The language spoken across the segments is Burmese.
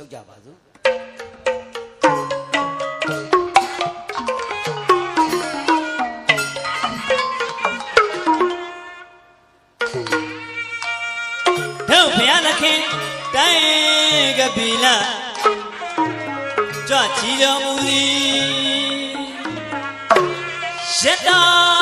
ချုပ်ကြပါစို့တို့ဘုရားသခင်တိုင်းကပိလကြွချီတော်မူသည်ရတနာ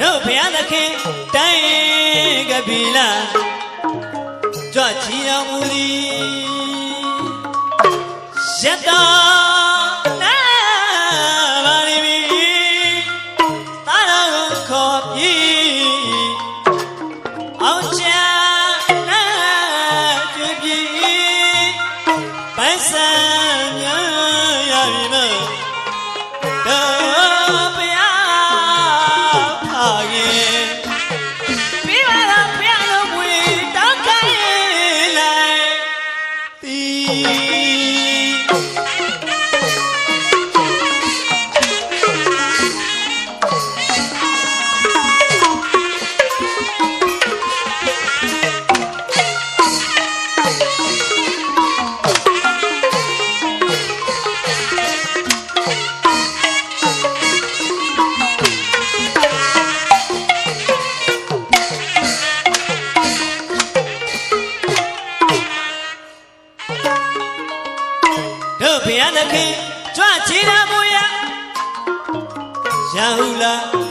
တို့ဘုရားသခင်တိုင်းကပိလာကြွချီတော်မူသည်ရတနာပါလိမည်သာတော်ခေါ်ပြီးအောင်ချာနာ ဘုရားသခင်ကြွချီတော်မူရရဟုလား